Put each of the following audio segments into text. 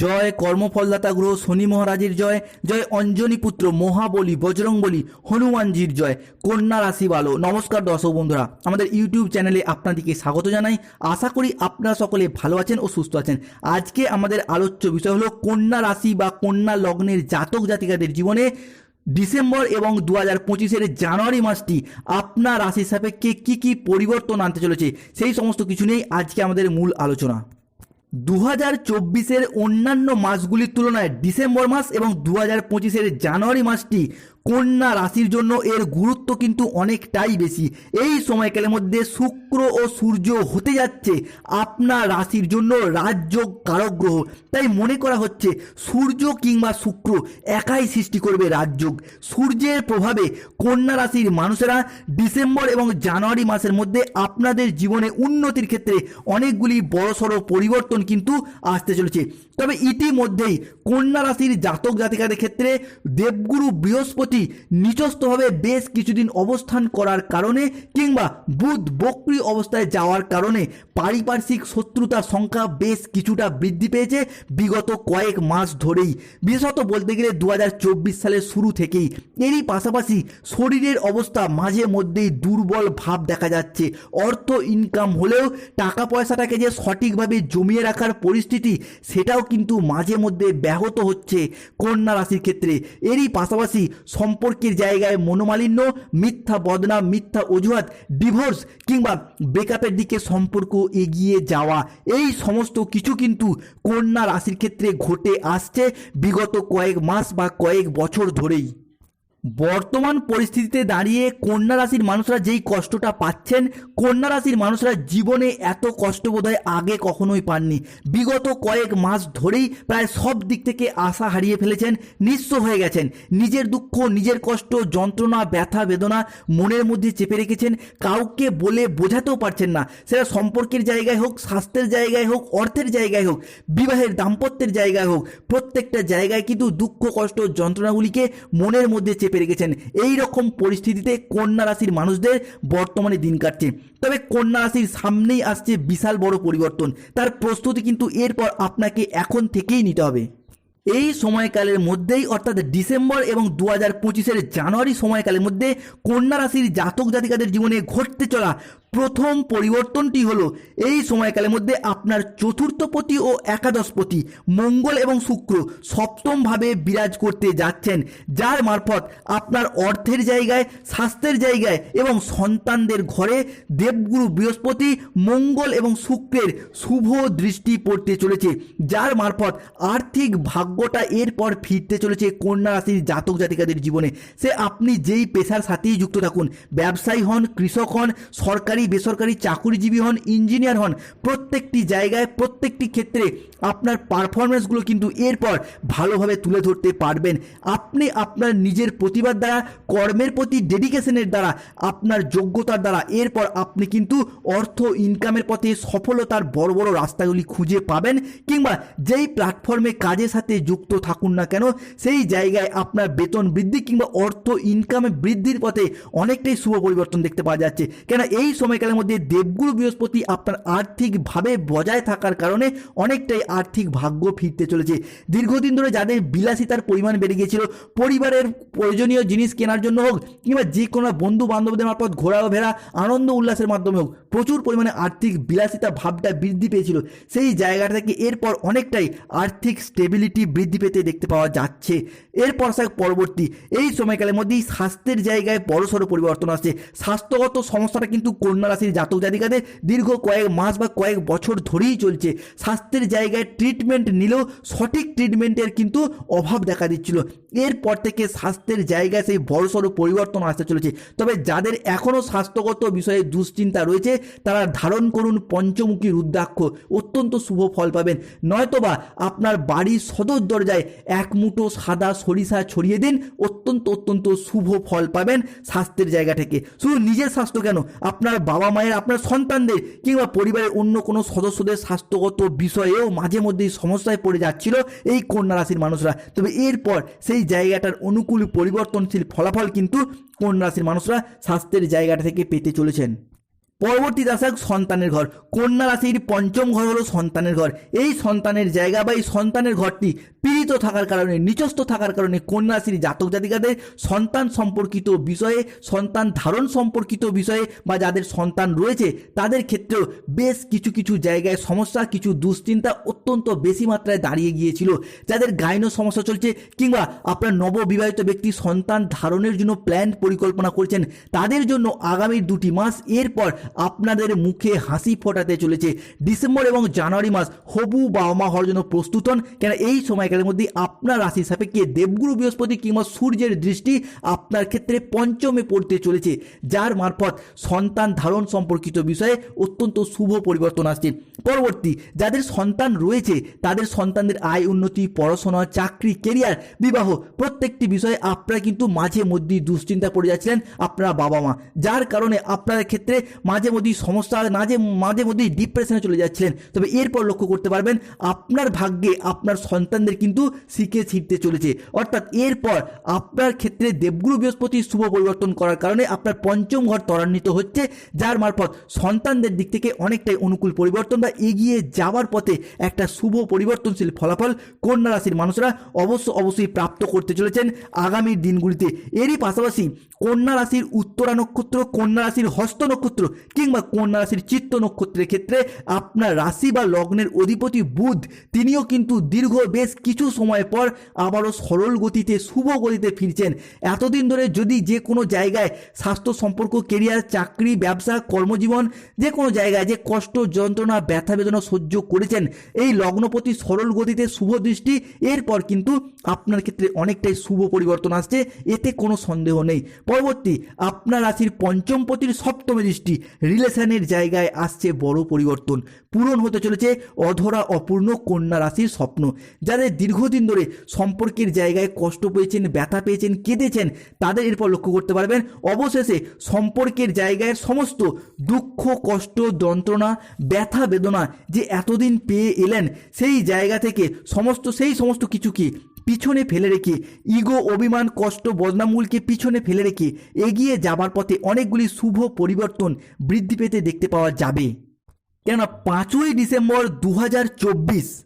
জয় কর্মফলদাতা গ্রহ শনি মহারাজের জয় জয় অঞ্জনী পুত্র মহাবলী বজরংবলী হনুমানজির জয়, কন্যা রাশি ভালো নমস্কার দর্শক বন্ধুরা, আমাদের ইউটিউব চ্যানেলে আপনাদেরকে স্বাগত জানাই। আশা করি আপনারা সকলে ভালো আছেন ও সুস্থ আছেন। আজকে আমাদের আলোচ্য বিষয় হলো কন্যা রাশি বা কন্যা লগ্নের জাতক জাতিকাদের জীবনে ডিসেম্বর এবং দু হাজার পঁচিশের জানুয়ারি মাসটি আপনার রাশির সাপেক্ষে কী কী পরিবর্তন আনতে চলেছে, সেই সমস্ত কিছু নিয়েই আজকে আমাদের মূল আলোচনা। দু হাজার চব্বিশের অন্যান্য মাসগুলির তুলনায় ডিসেম্বর মাস এবং দু হাজার পঁচিশের জানুয়ারি মাসটি কন্যা রাশির জন্য এর গুরুত্ব কিন্তু অনেকটাই বেশি। এই সময়কালের মধ্যে শুক্র ও সূর্য হতে যাচ্ছে আপনার রাশির জন্য রাজযোগ কারক গ্রহ। তাই মনে করা হচ্ছে সূর্য কিংবা শুক্র একাই সৃষ্টি করবে রাজযোগ। সূর্যের প্রভাবে কন্যা রাশির মানুষেরা ডিসেম্বর এবং জানুয়ারি মাসের মধ্যে আপনাদের জীবনে উন্নতির ক্ষেত্রে অনেকগুলি বড়সড় পরিবর্তন কিন্তু আসতে চলেছে। তবে ইতিমধ্যেই কন্যা রাশির জাতক জাতিকাদের ক্ষেত্রে দেবগুরু বৃহস্পতি নিচস্থভাবে বেশ কিছুদিন অবস্থান করার কারণে কিংবা বুধ বক্রি অবস্থায় যাওয়ার কারণে পারিপার্শ্বিক শত্রুতার সংখ্যা বেশ কিছুটা বৃদ্ধি পেয়েছে বিগত কয়েক মাস ধরেই। বিশেষত বলতে গেলে দু হাজার চব্বিশ সালের শুরু থেকেই। এরই পাশাপাশি শরীরের অবস্থা মাঝে মধ্যেই দুর্বল ভাব দেখা যাচ্ছে। অর্থ ইনকাম হলেও টাকা পয়সাটাকে যে সঠিকভাবে জমিয়ে রাখার পরিস্থিতি, সেটাও কিন্তু মাঝে মধ্যে ব্যাহত হচ্ছে কন্যা রাশির ক্ষেত্রে। এরই পাশাপাশি সম্পর্কের জায়গায় মনোমালিন্য, মিথ্যা বদনাম, মিথ্যা অজুহাত ডিভোর্স কিংবা ব্রেকআপের দিকে সম্পর্ক এগিয়ে যাওয়া, এই সমস্ত কিছু কিন্তু কন্যা রাশির ক্ষেত্রে ঘটে আসছে বিগত কয়েক মাস বা কয়েক বছর ধরেই। বর্তমান পরিস্থিতিতে দাঁড়িয়ে কন্যা রাশির মানুষরা যেই কষ্টটা পাচ্ছেন, কন্যা রাশির মানুষরা জীবনে এত কষ্ট বোধহয় আগে কখনোই পাননি। বিগত কয়েক মাস ধরেই প্রায় সব দিক থেকে আশা হারিয়ে ফেলেছেন, নিঃস্ব হয়ে গেছেন। নিজের দুঃখ, নিজের কষ্ট, যন্ত্রণা, ব্যথা, বেদনা মনের মধ্যে চেপে রেখেছেন, কাউকে বলে বোঝাতেও পারছেন না। সেটা সম্পর্কের জায়গায় হোক, স্বাস্থ্যের জায়গায় হোক, অর্থের জায়গায় হোক, বিবাহের দাম্পত্যের জায়গায় হোক, প্রত্যেকটা জায়গায় কিন্তু দুঃখ, কষ্ট, যন্ত্রণাগুলিকে মনের মধ্যে চেপে রেখেছেন এই রকম পরিস্থিতিতে কন্যা রাশির মানুষদের বর্তমানে দিন কাটছে। তবে কন্যা রাশির সামনেই আসছে বিশাল বড় পরিবর্তন। তার প্রস্তুতি কিন্তু এরপর আপনাকে এখন থেকেই নিতে হবে। এই সময়কালের মধ্যেই, অর্থাৎ ডিসেম্বর এবং দু হাজার পঁচিশের জানুয়ারি সময়কালের মধ্যে কন্যা রাশির জাতক জাতিকাদের জীবনে ঘটতে চলা প্রথম পরিবর্তনটি হলো এই সময়কালের মধ্যে আপনার চতুর্থপতি ও একাদশপতি মঙ্গল এবং শুক্র সপ্তমভাবে বিরাজ করতে যাচ্ছেন, যার মারফত আপনার অর্থের জায়গায়, স্বাস্থ্যের জায়গায় এবং সন্তানদের ঘরে দেবগুরু বৃহস্পতি, মঙ্গল এবং শুক্রের শুভ দৃষ্টি পড়তে চলেছে, যার মারফত আর্থিক ভাগ্যটা এরপর ফিরতে চলেছে কন্যা রাশির জাতক জাতিকাদের জীবনে। সে আপনি যেই পেশার সাথেই যুক্ত থাকুন, ব্যবসায়ী হন, কৃষক হন, সরকারি বেসরকারি চাকুরিজীবী হন, ইঞ্জিনিয়ার হন, প্রত্যেকটি জায়গায়, প্রত্যেকটি ক্ষেত্রে আপনার পারফরমেন্সগুলো কিন্তু এরপর ভালোভাবে তুলে ধরতে পারবেন। আপনি আপনার নিজের প্রতিভার দ্বারা, কর্মের প্রতি ডেডিকেশনের দ্বারা, আপনার যোগ্যতার দ্বারা এরপর আপনি কিন্তু অর্থ ইনকামের পথে সফলতার বড় বড় রাস্তাগুলি খুঁজে পাবেন কিংবা যেই প্ল্যাটফর্মে কাজের সাথে যুক্ত থাকুন না কেন, সেই জায়গায় আপনার বেতন বৃদ্ধি কিংবা অর্থ ইনকামে বৃদ্ধির পথে অনেকটাই শুভ পরিবর্তন দেখতে পাওয়া যাচ্ছে। কেন এই সময়কালের মধ্যে দেবগুরু বৃহস্পতি আপনার আর্থিকভাবে বজায় থাকার কারণে অনেকটাই আর্থিক ভাগ্য ফিরতে চলেছে। দীর্ঘদিন ধরে যাদের বিলাসিতার পরিমাণ বেড়ে গিয়েছিল, পরিবারের প্রয়োজনীয় জিনিস কেনার জন্য হোক কিংবা যে কোনো বন্ধু বান্ধবদের মারফত ঘোরাফেরা, আনন্দ উল্লাসের মাধ্যমে হোক, প্রচুর পরিমাণে আর্থিক বিলাসিতা ভাবটা বৃদ্ধি পেয়েছিল। সেই জায়গাটা থেকে এরপর অনেকটাই আর্থিক স্টেবিলিটি বৃদ্ধি পেতে দেখতে পাওয়া যাচ্ছে। এরপর পরবর্তী, এই সময়কালের মধ্যেই স্বাস্থ্যের জায়গায় বড়সড় পরিবর্তন আসছে। স্বাস্থ্যগত সমস্যাটা কিন্তু কন্যা রাশির জাতক জাতিকাদের দীর্ঘ কয়েক মাস বা কয়েক বছর ধরেই চলছে। স্বাস্থ্যের জায়গায় ট্রিটমেন্ট নিলেও সঠিক ট্রিটমেন্টের কিন্তু অভাব দেখা দিচ্ছিল। এরপর থেকে স্বাস্থ্যের জায়গায় সেই বড়সড় পরিবর্তন আসতে চলেছে। তবে যাদের এখনও স্বাস্থ্যগত বিষয়ে দুশ্চিন্তা রয়েছে, তারা ধারণ করুন পঞ্চমুখী রুদ্রাক্ষ। অত্যন্ত শুভ ফল পাবেন। নয়তোবা আপনার বাড়ির সদর দরজায় এক মুঠো সাদা সরিষা ছড়িয়ে দিন। অত্যন্ত অত্যন্ত শুভ ফল পাবেন স্বাস্থ্যের জায়গা থেকে। শুধু নিজের স্বাস্থ্য কেন? আপনার বাবা মায়ের আপনার সন্তানদের কিংবা পরিবারের অন্য কোনো সদস্যদের স্বাস্থ্যগত বিষয়েও মাঝে মধ্যেই সমস্যায় পড়ে যাচ্ছিল এই কন্যা রাশির মানুষরা। তবে এরপর সেই জায়গাটার অনুকূল পরিবর্তনশীল ফলাফল কিন্তু কন্যা রাশির মানুষরা স্বাস্থ্যের জায়গাটা থেকে পেতে চলেছেন। পরবর্তী দশক সন্তানের ঘর। কন্যা রাশির পঞ্চম ঘর হলো সন্তানের ঘর। এই সন্তানের জায়গা বা এই সন্তানের ঘরটি পীড়িত থাকার কারণে, নিচস্থ থাকার কারণে কন্যা রাশির জাতক জাতিকাদের সন্তান সম্পর্কিত বিষয়ে, সন্তান ধারণ সম্পর্কিত বিষয়ে বা যাদের সন্তান রয়েছে, তাদের ক্ষেত্রেও বেশ কিছু কিছু জায়গায় সমস্যা, কিছু দুশ্চিন্তা অত্যন্ত বেশি মাত্রায় দাঁড়িয়ে গিয়েছিল। যাদের গাইনো সমস্যা চলছে কিংবা আপনার নববিবাহিত ব্যক্তি সন্তান ধারণের জন্য প্ল্যান পরিকল্পনা করছেন, তাদের জন্য আগামী দুটি মাস এরপর আপনাদের মুখে হাসি ফোটাতে চলেছে। ডিসেম্বর এবং জানুয়ারি মাস হবু বাবা মা হওয়ার জন্য প্রস্তুত হন। কেন এই সময়কালের মধ্যে আপনার রাশি সাপেক্ষে দেবগুরু, বৃহস্পতি কিংবা সূর্যের দৃষ্টি আপনার ক্ষেত্রে পঞ্চমে পড়তে চলেছে, যার মারফত সন্তান ধারণ সম্পর্কিত বিষয়ে অত্যন্ত শুভ পরিবর্তন আসছে। পরবর্তী, যাদের সন্তান রয়েছে, তাদের সন্তানদের আয় উন্নতি, পড়াশোনা, চাকরি কেরিয়ার বিবাহ প্রত্যেকটি বিষয়ে আপনারা কিন্তু মাঝে মধ্যেই দুশ্চিন্তা পড়ে যাচ্ছিলেন আপনারা বাবা মা যার কারণে আপনাদের ক্ষেত্রে মাঝে মধ্যেই সমস্যা মাঝে মাঝে মধ্যেই ডিপ্রেশনে চলে যাচ্ছিলেন। তবে এরপর লক্ষ্য করতে পারবেন, আপনার ভাগ্যে আপনার সন্তানদের কিন্তু শিখে ছিটতে চলেছে। অর্থাৎ এরপর আপনার ক্ষেত্রে দেবগুরু বৃহস্পতি শুভ পরিবর্তন করার কারণে আপনার পঞ্চম ঘর ত্বরান্বিত হচ্ছে, যার মারফত সন্তানদের দিক থেকে অনেকটাই অনুকূল পরিবর্তন বা এগিয়ে যাওয়ার পথে একটা শুভ পরিবর্তনশীল ফলাফল কন্যা রাশির মানুষরা অবশ্য অবশ্যই প্রাপ্ত করতে চলেছেন আগামী দিনগুলিতে। এরই পাশাপাশি কন্যা রাশির উত্তরা নক্ষত্র, কন্যা রাশির হস্ত নক্ষত্র কিংবা কন্যা রাশির চিত্ত নক্ষত্রের ক্ষেত্রে আপনার রাশি বা লগ্নের অধিপতি বুধ, তিনিও কিন্তু দীর্ঘ বেশ কিছু সময় পর আবারও সরল গতিতে, শুভ গতিতে ফিরছেন। এতদিন ধরে যদি যে কোনো জায়গায় স্বাস্থ্য সম্পর্ক কেরিয়ার চাকরি, ব্যবসা, কর্মজীবন, যে কোনো জায়গায় যে কষ্ট, যন্ত্রণা, ব্যথা, বেদনা সহ্য করেছেন, এই লগ্নপতি সরল গতিতে শুভ দৃষ্টি, এরপর কিন্তু আপনার ক্ষেত্রে অনেকটাই শুভ পরিবর্তন আসছে, এতে কোনো সন্দেহ নেই। পরবর্তী, আপনার রাশির পঞ্চম পতির সপ্তম দৃষ্টি রিলেশনের জায়গায় আসছে বড় পরিবর্তন। পূরণ হতে চলেছে অধরা অপূর্ণ কন্যা রাশির স্বপ্ন। যাদের দীর্ঘদিন ধরে সম্পর্কের জায়গায় কষ্ট পেয়েছেন, ব্যথা পেয়েছেন, কেঁদেছেন, তাদের এরপর লক্ষ্য করতে পারবেন, অবশেষে সম্পর্কের জায়গায় সমস্ত দুঃখ, কষ্ট, যন্ত্রণা, ব্যথা, বেদনা যে এতদিন পেয়ে এলেন, সেই জায়গা থেকে সমস্ত, সেই সমস্ত কিছু কি পিছনে ফেলে রেখে, ইগো অভিমান, কষ্ট, বদনামূলকে পিছনে ফেলে রেখে এগিয়ে যাবার পথে অনেকগুলি শুভ পরিবর্তন বৃদ্ধি পেতে দেখতে পাওয়া যাবে। কেননা পাঁচই ডিসেম্বর দু হাজার চব্বিশ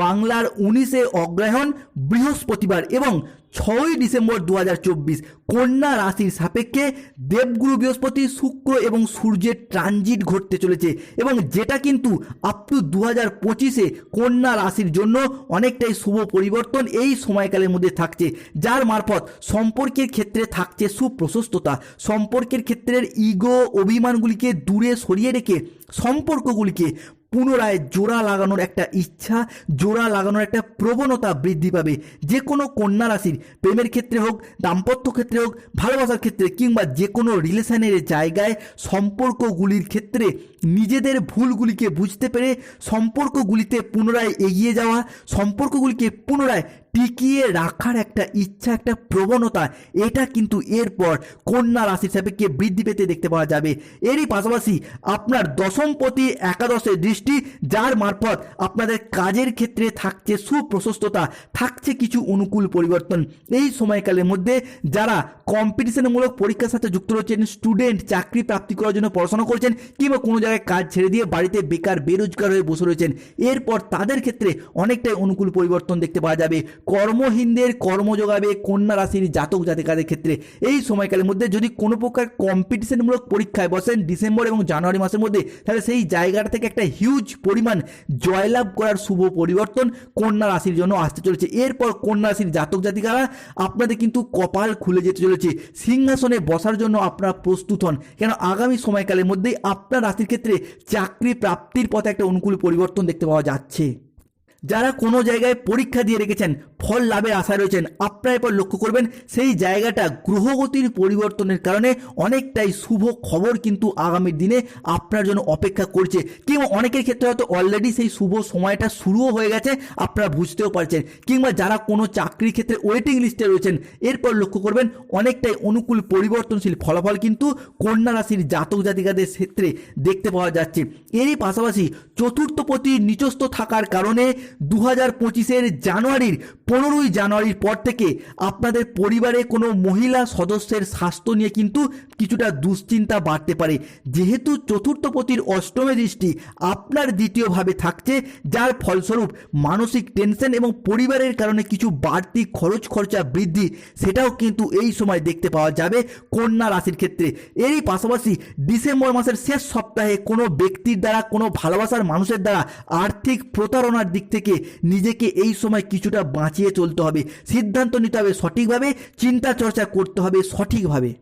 বাংলার উনিশে অগ্রহায়ণ বৃহস্পতিবার এবং ছয়ই ডিসেম্বর দু হাজার চব্বিশ। কন্যা রাশির সাপেক্ষে দেবগুরু বৃহস্পতি, শুক্র এবং সূর্যের ট্রানজিট ঘটতে চলেছে এবং যেটা কিন্তু আপ টু দু হাজার পঁচিশে কন্যা রাশির জন্য অনেকটাই শুভ পরিবর্তন এই সময়কালের মধ্যে থাকছে, যার মারফত সম্পর্কের ক্ষেত্রে থাকছে সুপ্রশস্ততা। সম্পর্কের ক্ষেত্রের ইগো অভিমানগুলিকে দূরে সরিয়ে রেখে সম্পর্কগুলিকে পুনরায় জোড়া লাগানোর একটা ইচ্ছা, জোড়া লাগানোর একটা প্রবণতা বৃদ্ধি পাবে। যে কোনো কন্যা রাশির প্রেমের ক্ষেত্রে হোক, দাম্পত্য ক্ষেত্রে হোক, ভালোবাসার ক্ষেত্রে কিংবা যে কোনো রিলেশনের জায়গায় সম্পর্কগুলির ক্ষেত্রে নিজেদের ভুলগুলিকে বুঝতে পেরে সম্পর্কগুলিতে পুনরায় এগিয়ে যাওয়া, সম্পর্কগুলিকে পুনরায় টিকিয়ে রাখার একটা ইচ্ছা, একটা প্রবণতা, এটা কিন্তু এরপর কন্যা রাশির সাপেক্ষে বৃদ্ধি পেতে দেখতে পাওয়া যাবে। এরই পাশাপাশি আপনার দশমপতি একাদশের দৃষ্টি, যার মারফত আপনাদের কাজের ক্ষেত্রে থাকছে সুপ্রশস্ততা, থাকছে কিছু অনুকূল পরিবর্তন। এই সময়কালের মধ্যে যারা কম্পিটিশনমূলক পরীক্ষার সাথে যুক্ত রয়েছেন, স্টুডেন্ট, চাকরি প্রাপ্তি করার জন্য পড়াশোনা করছেন, কিংবা কোনো জায়গায় কাজ ছেড়ে দিয়ে বাড়িতে বেকার, বেরোজগার হয়ে বসে রয়েছেন, এরপর তাদের ক্ষেত্রে অনেকটাই অনুকূল পরিবর্তন দেখতে পাওয়া যাবে। কর্মহীনদের কর্ম যোগাবে কন্যা রাশির জাতক জাতিকাদের ক্ষেত্রে। এই সময়কালের মধ্যে যদি কোনো প্রকার কম্পিটিশনমূলক পরীক্ষায় বসেন ডিসেম্বর এবং জানুয়ারি মাসের মধ্যে, তাহলে সেই জায়গাটা থেকে একটা হিউজ পরিমাণ জয়লাভ করার শুভ পরিবর্তন কন্যা রাশির জন্য আসতে চলেছে। এরপর কন্যা রাশির জাতক জাতিকারা আপনাদের কিন্তু কপাল খুলে যেতে চলেছে। সিংহাসনে বসার জন্য আপনারা প্রস্তুত হন। কেন? আগামী সময়কালের মধ্যেই আপনার রাশির ক্ষেত্রে চাকরি প্রাপ্তির পথে একটা অনুকূল পরিবর্তন দেখতে পাওয়া যাচ্ছে। যারা কোনো জায়গায় পরীক্ষা দিয়ে রেখেছেন, ফল লাভের আশা রয়েছেন আপনারা এরপর লক্ষ্য করবেন, সেই জায়গাটা গ্রহগতির পরিবর্তনের কারণে অনেকটাই শুভ খবর কিন্তু আগামী দিনে আপনার জন্য অপেক্ষা করছে। কিংবা অনেকের ক্ষেত্রে হয়তো অলরেডি সেই শুভ সময়টা শুরুও হয়ে গেছে, আপনারা বুঝতেও পারছেন। কিংবা যারা কোনো চাকরির ক্ষেত্রে ওয়েটিং লিস্টে রয়েছেন, এরপর লক্ষ্য করবেন, অনেকটাই অনুকূল পরিবর্তনশীল ফলাফল কিন্তু কন্যা রাশির জাতক জাতিকাদের ক্ষেত্রে দেখতে পাওয়া যাচ্ছে। এরই পাশাপাশি চতুর্থপতি নিচস্থ থাকার কারণে দু হাজার পঁচিশের জানুয়ারির, পনেরোই জানুয়ারির পর থেকে আপনাদের পরিবারে কোনো মহিলা সদস্যের স্বাস্থ্য নিয়ে কিন্তু কিছুটা দুশ্চিন্তা বাড়তে পারে। যেহেতু চতুর্থপতির অষ্টমে দৃষ্টি আপনার দ্বিতীয়ভাবে থাকছে, যার ফলস্বরূপ মানসিক টেনশন এবং পরিবারের কারণে কিছু বাড়তি খরচ খরচা বৃদ্ধি সেটাও কিন্তু এই সময় দেখতে পাওয়া যাবে কন্যা রাশির ক্ষেত্রে। এরই পাশাপাশি ডিসেম্বর মাসের শেষ সপ্তাহে কোনো ব্যক্তির দ্বারা, কোনো ভালোবাসার মানুষের দ্বারা আর্থিক প্রতারণার দিক থেকে নিজেকে এই সময় কিছুটা বাঁচিয়ে চলতে হবে। সিদ্ধান্ত নিতে হবে সঠিকভাবে, চিন্তা চর্চা করতে হবে সঠিকভাবে।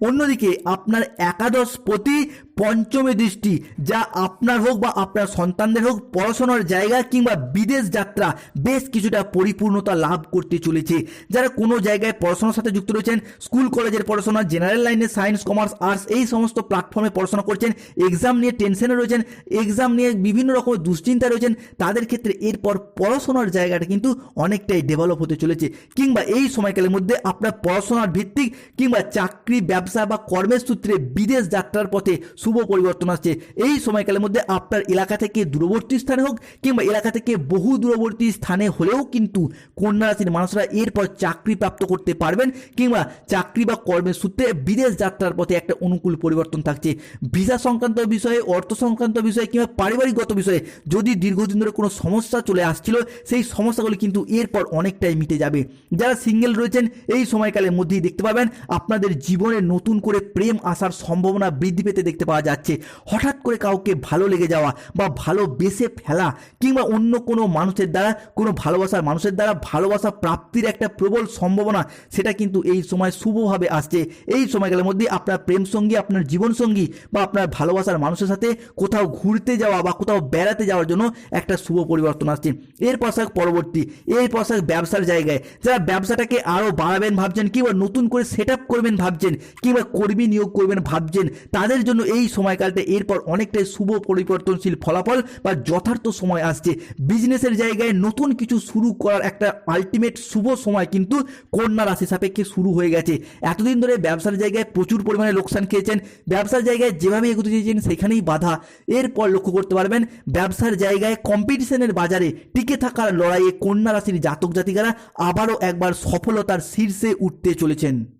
অন্যদিকে আপনার একাদশ প্রতি পঞ্চমে দৃষ্টি, যা আপনার হোক বা আপনার সন্তানদের হোক, পড়াশোনার জায়গা কিংবা বিদেশ যাত্রা বেশ কিছুটা পরিপূর্ণতা লাভ করতে চলেছে। যারা কোনো জায়গায় পড়াশোনার সাথে যুক্ত রয়েছেন, স্কুল, কলেজের পড়াশোনা জেনারেল লাইনে সায়েন্স কমার্স আর্টস এই সমস্ত প্ল্যাটফর্মে পড়াশোনা করছেন এক্সাম নিয়ে টেনশনে রয়েছেন এক্সাম নিয়ে বিভিন্ন রকমের দুশ্চিন্তা রয়েছেন, তাদের ক্ষেত্রে এরপর পড়াশোনার জায়গাটা কিন্তু অনেকটাই ডেভেলপ হতে চলেছে। কিংবা এই সময়কালের মধ্যে আপনার পড়াশোনার ভিত্তিক কিংবা চাকরি, ব্যবসা বা কর্মের সূত্রে বিদেশ যাত্রার পথে শুভ পরিবর্তন আসছে। এই সময়কালের মধ্যে আপনার এলাকা থেকে দূরবর্তী স্থানে হোক কিংবা এলাকা থেকে বহু দূরবর্তী স্থানে হলেও কিন্তু কন্যা রাশির মানুষরা এরপর চাকরি প্রাপ্ত করতে পারবেন কিংবা চাকরি বা কর্মের সূত্রে বিদেশ যাত্রার পথে একটা অনুকূল পরিবর্তন থাকছে। ভিসা সংক্রান্ত বিষয়ে, অর্থ সংক্রান্ত বিষয়ে কিংবা পারিবারিকগত বিষয়ে যদি দীর্ঘদিন ধরে কোনো সমস্যা চলে আসছিল, সেই সমস্যাগুলি কিন্তু এরপর অনেকটাই মিটে যাবে। যারা সিঙ্গেল রয়েছেন, এই সময়কালের মধ্যেই দেখতে পাবেন আপনাদের জীবনে নতুন করে প্রেম আসার সম্ভাবনা বৃদ্ধি পেতে দেখতে পাওয়া যাচ্ছে। হঠাৎ করে কাউকে ভালো লেগে যাওয়া বা ভালোবেসে ফেলা কিংবা অন্য কোনো মানুষের দ্বারা, কোনো ভালোবাসার মানুষের দ্বারা ভালোবাসা প্রাপ্তির একটা প্রবল সম্ভাবনা, সেটা কিন্তু এই সময় শুভভাবে আসছে। এই সময়কালের মধ্যে আপনার প্রেম সঙ্গী, আপনার জীবনসঙ্গী বা আপনার ভালোবাসার মানুষের সাথে কোথাও ঘুরতে যাওয়া বা কোথাও বেড়াতে যাওয়ার জন্য একটা শুভ পরিবর্তন আসছে। এর পাশাক পরবর্তী এর পাশাক ব্যবসার জায়গায় যারা ব্যবসাটাকে আরও বাড়াবেন ভাবছেন কিংবা নতুন করে সেট করবেন ভাবছেন কিংবা কর্মী নিয়োগ করবেন ভাবছেন, তাদের জন্য এই সময়কালটা এরপর অনেকটাই শুভ পরিবর্তনশীল ফলাফল বা যথার্থ সময় আসছে। বিজনেসের জায়গায় নতুন কিছু শুরু করার একটা আলটিমেট শুভ সময় কিন্তু কন্যা রাশি সাপেক্ষে শুরু হয়ে গেছে। এতদিন ধরে ব্যবসার জায়গায় প্রচুর পরিমাণে লোকসান খেয়েছেন। ব্যবসার জায়গায় যেভাবে এগোতে চেয়েছেন সেখানেই বাধা। এরপর লক্ষ্য করতে পারবেন, ব্যবসার জায়গায় কম্পিটিশনের বাজারে টিকে থাকার লড়াইয়ে কন্যা রাশির জাতক জাতিকারা আবারও একবার সফলতার শীর্ষে উঠতে চলেছেন।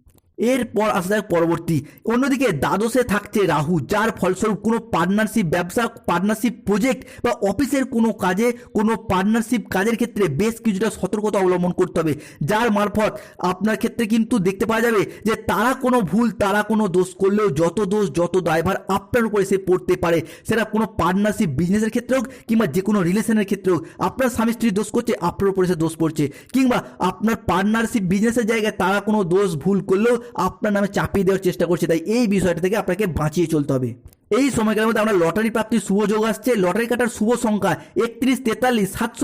এরপর আসা যাক পরবর্তী। অন্যদিকে দ্বাদশে থাকছে রাহু, যার ফলস্বরূপ কোনো পার্টনারশিপ ব্যবসা পার্টনারশিপ প্রজেক্ট বা অফিসের কোনো কাজে, কোনো পার্টনারশিপ কাজের ক্ষেত্রে বেশ কিছুটা সতর্কতা অবলম্বন করতে হবে। যার মারফত আপনার ক্ষেত্রে কিন্তু দেখতে পাওয়া যাবে যে তারা কোনো ভুল, তারা কোনো দোষ করলেও যত দোষ, যত দায়ভার আপনার উপরে সে পড়তে পারে। সেটা কোনো পার্টনারশিপ বিজনেসের ক্ষেত্রে হোক কিংবা যে কোনো রিলেশনের ক্ষেত্রে হোক, আপনার স্বামী স্ত্রী দোষ করছে, আপনার উপরে সে দোষ পড়ছে। কিংবা আপনার পার্টনারশিপ বিজনেসের জায়গায় তারা কোনো দোষ, ভুল করলেও আপনার নামে চাপিয়ে দেওয়ার চেষ্টা করছে, তাই এই বিষয়টা থেকে আপনাকে বাঁচিয়ে চলতে হবে। এই সময়কালের মধ্যে আমরা লটারি প্রাপ্তির শুভ যোগ আসছে, লটারি কাটার শুভ সংখ্যা একত্রিশ তেতাল্লিশ, সাতশো